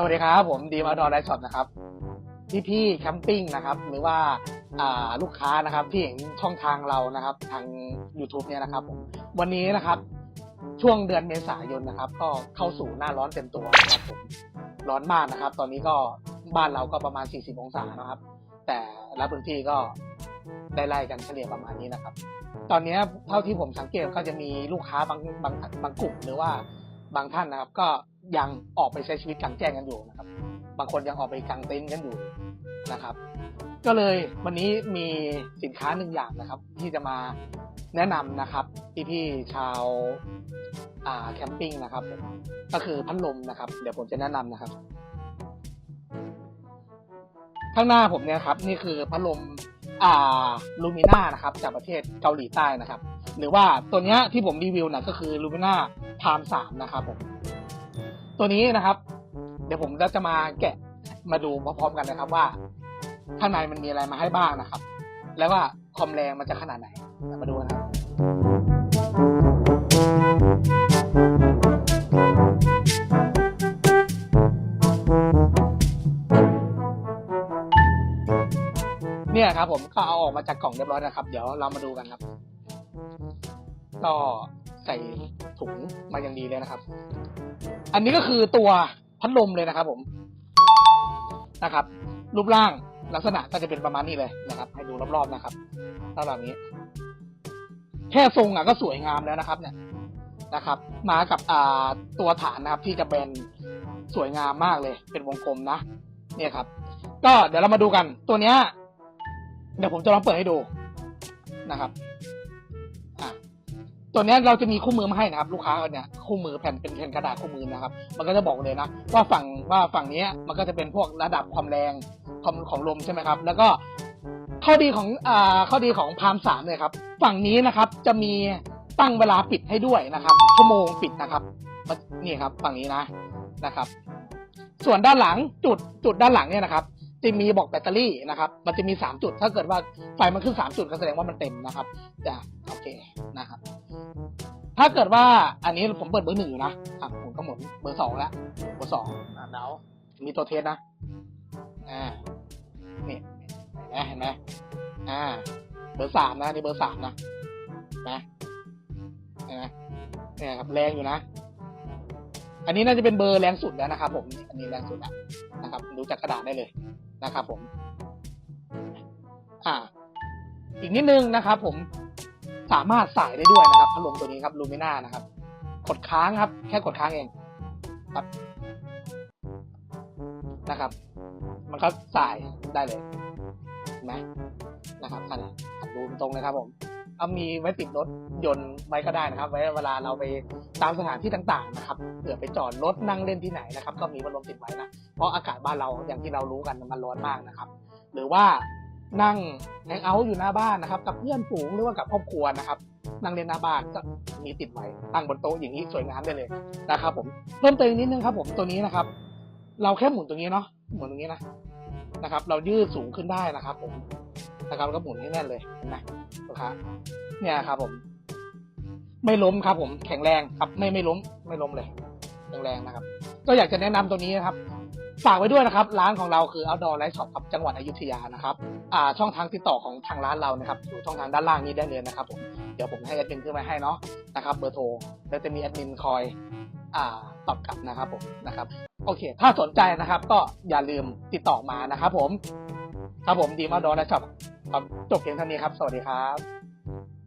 สวัสดีครับ ผมดีมาดอร์ไลช็อปนะครับพี่พี่ๆแคมปิ้งนะครับ หรือว่าอ่าลูกค้านะครับที่เห็นช่องทางเรานะครับ ทาง YouTube เนี่ยนะครับผมวันนี้นะครับช่วงเดือนเมษายนนะครับ ก็เข้าสู่หน้าร้อนเต็มตัวนะครับผมร้อนมากนะครับ ตอนนี้ก็บ้านเราก็ประมาณ 40 องศานะครับ แต่ละพื้นที่ก็ได้ไล่กันเฉลี่ยประมาณนี้นะครับ ตอนนี้เท่าที่ผมสังเกตก็จะมีลูกค้าบางบางบางกลุ่มหรือว่า บางท่านนะครับ ก็ยังออกไปใช้ชีวิตกลางแจ้งกันอยู่นะครับ บางคนยังออกไปกลางเต็นท์กันอยู่นะครับ ก็เลยวันนี้มีสินค้าหนึ่งอย่างนะครับ ที่จะมาแนะนำนะครับพี่ๆชาวอ่าแคมปิ้งนะครับ ก็คือพัดลมนะครับ เดี๋ยวผมจะแนะนำนะครับ ข้างหน้าผมเนี่ยครับ นี่คือพัดลมอ่าลูมิน่านะครับ จากประเทศเกาหลีใต้นะครับ หรือว่าตัวเนี้ยที่ผมรีวิวนะก็คือลูมิน่าพามสามนะครับผม ตัวนี้นะครับ เดี๋ยวผมจะมาแกะมาดูพร้อมๆกันนะครับว่า ข้างในมันมีอะไรมาให้บ้างนะครับ แล้วว่าความแรงมันจะขนาดไหน มาดูนะครับเนี่ยครับผมก็เอาออกมาจากกล่องเรียบร้อยนะครับ เดี๋ยวเรามาดูกันครับ ก็ใส่ถุงมาอย่างดีเลยนะครับ อันนี้ก็คือตัวพัดลมเลยนะครับ ผมนะครับ รูปร่างลักษณะก็จะเป็นประมาณนี้เลยนะครับ ให้ดูรอบๆนะครับรอบๆนี้ แค่ทรงอะก็สวยงามแล้วนะครับ เนี่ยนะครับ มากับอ่าตัวฐานนะครับ ที่จะเป็นสวยงามมากเลย เป็นวงกลมนะเนี่ยครับ ก็เดี๋ยวเรามาดูกัน ตัวเนี้ยเดี๋ยวผมจะลองเปิดให้ดูนะครับ อะ ตัวนี้เราจะมีคู่มือมาให้นะครับลูกค้าเนี่ยคู่มือแผ่นเป็นแผ่นกระดาษคู่มือนะครับ มันก็จะบอกเลยนะว่าฝั่งว่าฝั่งนี้มันก็จะเป็นพวกระดับความแรงของของลมใช่ไหมครับ แล้วก็ข้อดีของอ่าข้อดีของพามสามเลยครับ ฝั่งนี้นะครับจะมีตั้งเวลาปิดให้ด้วยนะครับ ชั่วโมงปิดนะครับนี่ครับฝั่งนี้นะนะครับ ส่วนด้านหลังจุดจุดด้านหลังเนี่ยนะครับ จะมีบอกแบตเตอรี่นะครับ มันจะมีสามจุด ถ้าเกิดว่าไฟมันขึ้นสามจุดก็แสดงว่ามันเต็มนะครับจะโอเคนะครับ ถ้าเกิดว่าอันนี้ผมเปิดเบอร์หนึ่งอยู่นะอะผมก็หมุนเบอร์สองแล้วเบอร์สองเดามีตัวเทสนะอ่านี่เห็นไหมเห็นไหมอ่า เบอร์สามนะนี่เบอร์สามนะนะเห็นไหมเนี่ยครับแรงอยู่นะ อันนี้น่าจะเป็นเบอร์แรงสุดแล้วนะครับ ผมอันนี้แรงสุดแล้วนะครับ ดูจากกระดาษได้เลย นะครับผม อ่า อีกนิดนึงนะครับ ผมสามารถสายได้ด้วยนะครับพัดลมตัวนี้ครับลูมิน่านะครับ กดค้างครับ แค่กดค้างเองครับนะครับ มันก็สายได้เลยเห็นไหมนะครับอันนี้ดูตรงเลยครับผม เอามีไว้ติดรถยนต์ไว้ก็ได้นะครับ ไว้เวลาเราไปตามสถานที่ต่างๆนะครับเผื่อไปจอดรถนั่งเล่นที่ไหนนะครับ ก็มีพัดลมติดไว้นะเพราะอากาศบ้านเราอย่างที่เรารู้กันมันร้อนมากนะครับ หรือว่านั่งแฮงเอาท์อยู่หน้าบ้านนะครับ กับเพื่อนฝูงหรือว่ากับครอบครัวนะครับนั่งเล่นหน้าบ้านก็มีติดไว้ตั้งบนโต๊ะอย่างนี้สวยงามได้เลยนะครับ ผมเพิ่มเติมอีกนิดนึงครับ ผมตัวนี้นะครับ เราแค่หมุนตรงนี้เนาะหมุนตรงนี้นะนะครับ เรายืดสูงขึ้นได้นะครับ ผม นะครับแล้วก็หมุนให้แน่นเลยเห็นไหมลูกค้าเนี่ยครับผม ไม่ล้มครับผมแข็งแรงครับไม่ไม่ล้มไม่ล้มเลยแข็งแรงนะครับ ก็อยากจะแนะนำตัวนี้นะครับฝากไว้ด้วยนะครับ ร้านของเราคือ Outdoor Light Shop ครับจังหวัดอยุธยานะครับอ่าช่องทางติดต่อของทางร้านเรานะครับอยู่ช่องทางด้านล่างนี้ได้เลยนะครับผมเดี๋ยวผมให้แอดมินขึ้นมาให้เนาะนะครับ เบอร์โทรแล้วจะมีแอดมินคอยอ่าตอบกลับนะครับผมนะครับ โอเค ถ้าสนใจนะครับ ก็อย่าลืมติดต่อมานะครับผม ครับผมดีมากดอร์และช็อปครับจบเพียงเท่านี้ครับ สวัสดีครับ